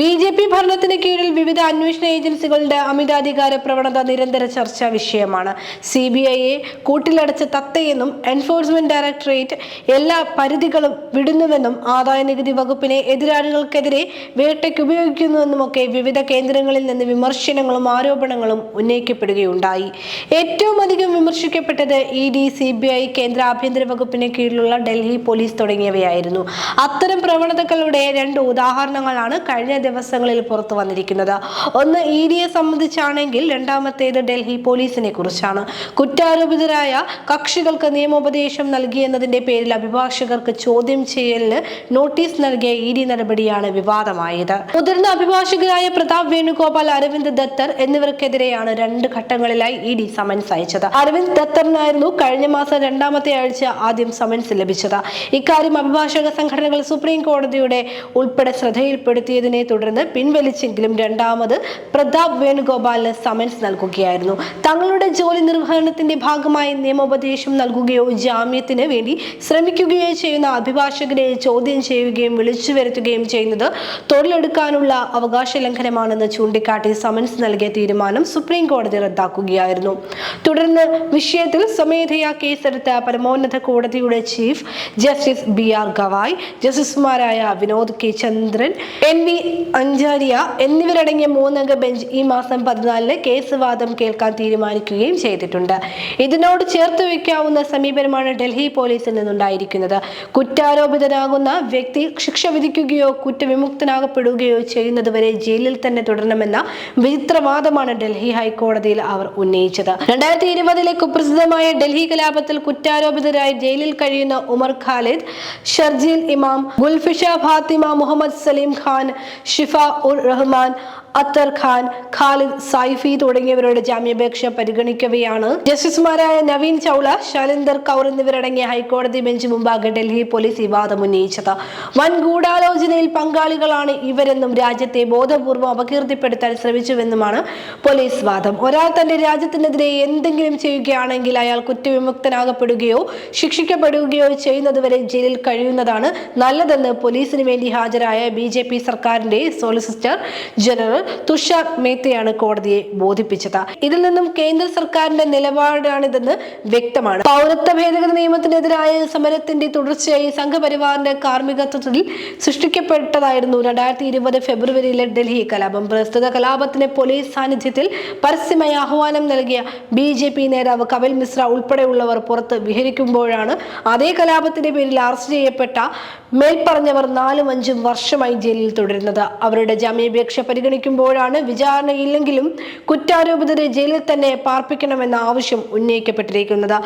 B J P ഭരണത്തിന് കീഴിൽ വിവിധ അന്വേഷണ ഏജൻസികളുടെ അമിതാധികാര പ്രവണത നിരന്തര ചർച്ചാ വിഷയമാണ്. സി ബി ഐയെ കൂട്ടിലടച്ച തത്തയെന്നും എൻഫോഴ്സ്മെന്റ് ഡയറക്ടറേറ്റ് എല്ലാ പരിധികളും വിടുന്നുവെന്നും ആദായ നികുതി വകുപ്പിനെ എതിരാളികൾക്കെതിരെ വേട്ടയ്ക്ക് ഉപയോഗിക്കുന്നുവെന്നുമൊക്കെ വിവിധ കേന്ദ്രങ്ങളിൽ നിന്ന് വിമർശനങ്ങളും ആരോപണങ്ങളും ഉന്നയിക്കപ്പെടുകയുണ്ടായി. ഏറ്റവും അധികം വിമർശിക്കപ്പെട്ടത് E D C B I കേന്ദ്ര ആഭ്യന്തര വകുപ്പിന് കീഴിലുള്ള ഡൽഹി പോലീസ് തുടങ്ങിയവയായിരുന്നു. അത്തരം പ്രവണതകളുടെ രണ്ട് ഉദാഹരണങ്ങളാണ് കഴിഞ്ഞ ദിവസങ്ങളിൽ പുറത്തു വന്നിരിക്കുന്നത്. ഒന്ന് ഇ ഡിയെ സംബന്ധിച്ചാണെങ്കിൽ രണ്ടാമത്തേത് ഡൽഹി പോലീസിനെ കുറിച്ചാണ്. കുറ്റാരോപിതരായ കക്ഷികൾക്ക് നിയമോപദേശം നൽകിയെന്നതിന്റെ പേരിൽ അഭിഭാഷകർക്ക് ചോദ്യം ചെയ്യലിന് നോട്ടീസ് നൽകിയ ഇ ഡി നടപടിയാണ് വിവാദമായത്. മുതിർന്ന അഭിഭാഷകരായ പ്രതാപ് വേണുഗോപാൽ അരവിന്ദ് ദത്തർ എന്നിവർക്കെതിരെയാണ് രണ്ട് ഘട്ടങ്ങളിലായി ഇ ഡി സമൻസ് അയച്ചത്. അരവിന്ദ് ദത്തറിനായിരുന്നു കഴിഞ്ഞ മാസം രണ്ടാമത്തെ ആഴ്ച ആദ്യം സമൻസ് ലഭിച്ചത്. ഇക്കാര്യം അഭിഭാഷക സംഘടനകൾ സുപ്രീം കോടതിയുടെ ഉൾപ്പെടെ ശ്രദ്ധയിൽപ്പെടുത്തിയതിനെ തുടർന്ന് പിൻവലിച്ചെങ്കിലും രണ്ടാമത് പ്രതാപ് വേണുഗോപാലിന് സമൻസ് നൽകുകയായിരുന്നു. തങ്ങളുടെ ജോലി നിർവഹണത്തിന്റെ ഭാഗമായി നിയമോപദേശം നൽകുകയോ ജാമ്യത്തിന് വേണ്ടി ശ്രമിക്കുകയോ ചെയ്യുന്ന അഭിഭാഷകരെ ചോദ്യം ചെയ്യുകയും വിളിച്ചു വരുത്തുകയും ചെയ്യുന്നത് തൊഴിലെടുക്കാനുള്ള അവകാശ ലംഘനമാണെന്ന് ചൂണ്ടിക്കാട്ടി സമൻസ് നൽകിയ തീരുമാനം സുപ്രീം കോടതി റദ്ദാക്കുകയായിരുന്നു. തുടർന്ന് വിഷയത്തിൽ സ്വമേധയാ കേസെടുത്ത പരമോന്നത കോടതിയുടെ chief justice B R Gavai ജസ്റ്റിസുമാരായ Vinod K Chandran N V Anjaria എന്നിവരടങ്ങിയ മൂന്നംഗ ബെഞ്ച് ഈ മാസം പതിനാലിന് കേസ് വാദം കേൾക്കാൻ തീരുമാനിക്കുകയും ചെയ്തിട്ടുണ്ട്. ഇതിനോട് ചേർത്ത് വയ്ക്കാവുന്ന സമീപനമാണ് ഡൽഹി പോലീസിൽ നിന്നുണ്ടായിരിക്കുന്നത്. കുറ്റാരോപിതനാകുന്ന വ്യക്തി ശിക്ഷ വിധിക്കുകയോ കുറ്റവിമുക്തനാകപ്പെടുകയോ ചെയ്യുന്നതുവരെ ജയിലിൽ തന്നെ തുടരണമെന്ന വിചിത്രവാദമാണ് ഡൽഹി ഹൈക്കോടതിയിൽ അവർ ഉന്നയിച്ചത്. രണ്ടായിരത്തി ഇരുപതിലെ കുപ്രസിദ്ധമായ ഡൽഹി കലാപത്തിൽ കുറ്റാരോപിതരായി ജയിലിൽ കഴിയുന്ന ഉമർ ഖാലിദ് ഷർജീൽ ഇമാം ഗുൽഫിഷ ഫാത്തിമ മുഹമ്മദ് സലീം ഖാൻ ഷിഫ ഉർ റഹ്മാൻ അത്തർ ഖാൻ ഖാലിദ് സൈഫി തുടങ്ങിയവരുടെ ജാമ്യാപേക്ഷ പരിഗണിക്കവെയാണ്. ജസ്റ്റിസുമാരായ നവീൻ ചൗള ശൈലേന്ദർ കൗർ എന്നിവരടങ്ങിയ ഹൈക്കോടതി ബെഞ്ച് മുമ്പാകെ ഡൽഹി പോലീസ് ഈ വാദം ഉന്നയിച്ചത്. വൻ ഗൂഢാലോചനയിൽ പങ്കാളികളാണ് ഇവരെന്നും രാജ്യത്തെ ബോധപൂർവം അപകീർത്തിപ്പെടുത്താൻ ശ്രമിച്ചുവെന്നുമാണ് പോലീസ് വാദം. ഒരാൾ തന്റെ രാജ്യത്തിനെതിരെ എന്തെങ്കിലും ചെയ്യുകയാണെങ്കിൽ അയാൾ കുറ്റവിമുക്തനാകപ്പെടുകയോ ശിക്ഷിക്കപ്പെടുകയോ ചെയ്യുന്നതുവരെ ജയിലിൽ കഴിയുന്നതാണ് നല്ലതെന്ന് പോലീസിന് വേണ്ടി ഹാജരായ ബി സർക്കാരിന്റെ സോളിസിറ്റർ ജനറൽ തുഷാർ മേത്തയാണ് കോടതിയെ ബോധിപ്പിച്ചത്. ഇതിൽ നിന്നും കേന്ദ്ര സർക്കാരിന്റെ നിലപാടാണിതെന്ന് വ്യക്തമാണ്. പൗരത്വ ഭേദഗതി നിയമത്തിനെതിരായ സമരത്തിന്റെ തുടർച്ചയായി സംഘപരിവാറിന്റെ കാർമ്മികത്വത്തിൽ സൃഷ്ടിക്കപ്പെട്ടതായിരുന്നു രണ്ടായിരത്തി ഇരുപത് ഫെബ്രുവരിയിലെ ഡൽഹി കലാപം. പ്രസ്തുത കലാപത്തിന് പോലീസ് സാന്നിധ്യത്തിൽ പരസ്യമായി ആഹ്വാനം നൽകിയ ബി ജെ പി നേതാവ് കപിൽ മിശ്ര ഉൾപ്പെടെയുള്ളവർ പുറത്ത് വിഹരിക്കുമ്പോഴാണ് അതേ കലാപത്തിന്റെ പേരിൽ അറസ്റ്റ് ചെയ്യപ്പെട്ട മേൽപ്പറഞ്ഞവർ നാലും അഞ്ചും വർഷമായി ജയിലിൽ തുടരുന്നത്. അവരുടെ ജാമ്യാപേക്ഷ പരിഗണിക്കുമ്പോഴാണ് വിചാരണയില്ലെങ്കിലും കുറ്റാരോപിതരെ ജയിലിൽ തന്നെ പാർപ്പിക്കണമെന്ന ആവശ്യം ഉന്നയിക്കപ്പെട്ടിരിക്കുന്നത്.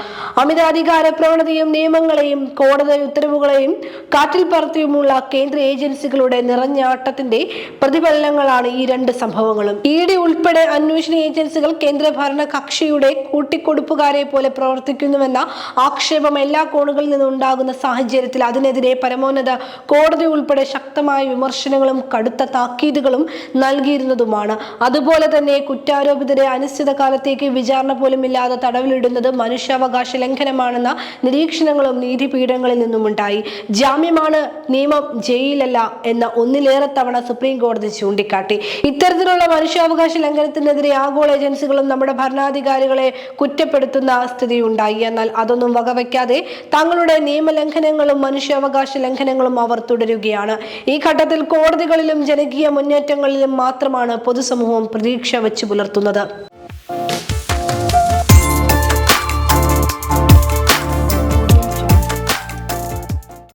അമിതാധികാര പ്രവണതയും നിയമങ്ങളെയും കോടതി ഉത്തരവുകളെയും കാറ്റിൽ പറത്തിയുമുള്ള കേന്ദ്ര ഏജൻസികളുടെ നിറഞ്ഞാട്ടത്തിന്റെ പ്രതിഫലനങ്ങളാണ് ഈ രണ്ട് സംഭവങ്ങളും. ഇ ഡി ഉൾപ്പെടെ അന്വേഷണ ഏജൻസികൾ കേന്ദ്ര ഭരണ കക്ഷിയുടെ കൂട്ടിക്കൊടുപ്പുകാരെ പോലെ പ്രവർത്തിക്കുന്നുവെന്ന ആക്ഷേപം എല്ലാ കോണുകളിൽ നിന്നും ഉണ്ടാകുന്ന സാഹചര്യത്തിൽ അതിനെതിരെ പരമോന്നത കോടതി ഉൾപ്പെടെ ശക്തമായ വിമർശനങ്ങളും കടുത്ത താക്കീതുകളും നൽകിയിരുന്നതുമാണ്. അതുപോലെ തന്നെ കുറ്റാരോപിതരെ അനിശ്ചിത കാലത്തേക്ക് വിചാരണ പോലും ഇല്ലാതെ തടവിലിടുന്നത് മനുഷ്യാവകാശ ലംഘനമാണെന്ന നിരീക്ഷണങ്ങളും നീതിപീഠങ്ങളിൽ നിന്നുമുണ്ടായി. ജാമ്യമാണ് നിയമം ജയിലല്ല എന്ന ഒന്നിലേറെ തവണ സുപ്രീം കോടതി ചൂണ്ടിക്കാട്ടി. ഇത്തരത്തിലുള്ള മനുഷ്യാവകാശ ലംഘനത്തിനെതിരെ ആഗോള ഏജൻസികളും നമ്മുടെ ഭരണാധികാരികളെ കുറ്റപ്പെടുത്തുന്ന സ്ഥിതി ഉണ്ടായി എന്നാൽ അതൊന്നും വകവയ്ക്കാതെ തങ്ങളുടെ നിയമലംഘനങ്ങളും മനുഷ്യാവകാശ ലംഘനങ്ങളും അവർ തുടരുകയാണ്. ഈ ഘട്ടത്തിൽ കോടതികളിലും ജനകീയ മുന്നേറ്റങ്ങളിലും മാത്രമാണ് പൊതുസമൂഹം പ്രതീക്ഷ വെച്ച് പുലർത്തുന്നത്.